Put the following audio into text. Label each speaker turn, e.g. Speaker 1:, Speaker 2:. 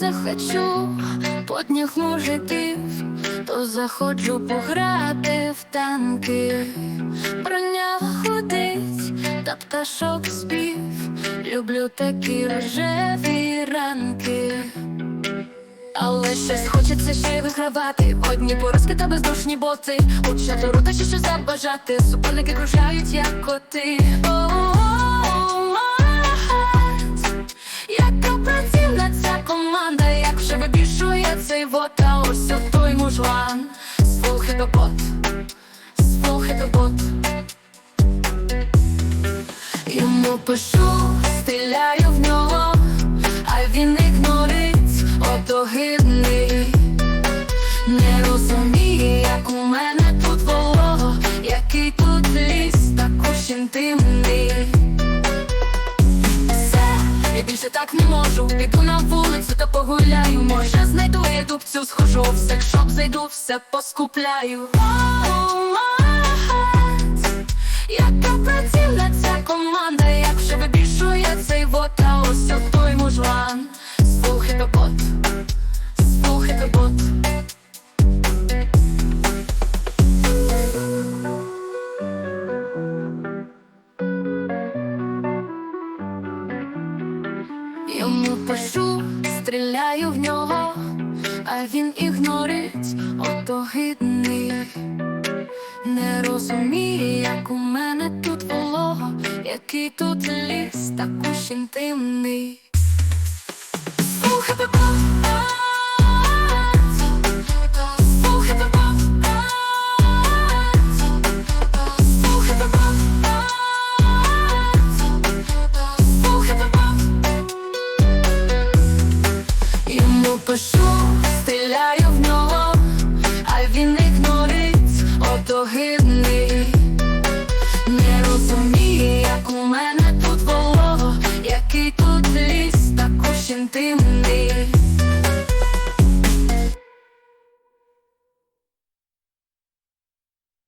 Speaker 1: захочу потніх мужиків, то заходжу пограти в танки, броня ходить та пташок спів. Люблю такі рожеві ранки. Але щось хочеться ще вигравати. Одні поразки та бездушні боти. У та ще що забажати. Суперники кружають, як коти вибішує цей вот А ось той мужлан. Слухай бот, слухай бот. Йому пишу, стріляю в нього, а він ігнорить, ото гидний Не розуміє, як у мене тут волого, який тут ліс, також інтимний більше так не можу, піду на вулицю та погуляю. Може знайду я дубцю, схожу. Все, щоб зайду, все поскупляю пишу, стріляю в нього, а він ігнорить, ото гидний Не розуміє, як у мене тут волого, який тут ліс, також інтимний. Йому пишу, стріляю в нього, а він ігнорить, ото гидний Не розуміє, як у мене тут волого, який тут ліс, також інтимний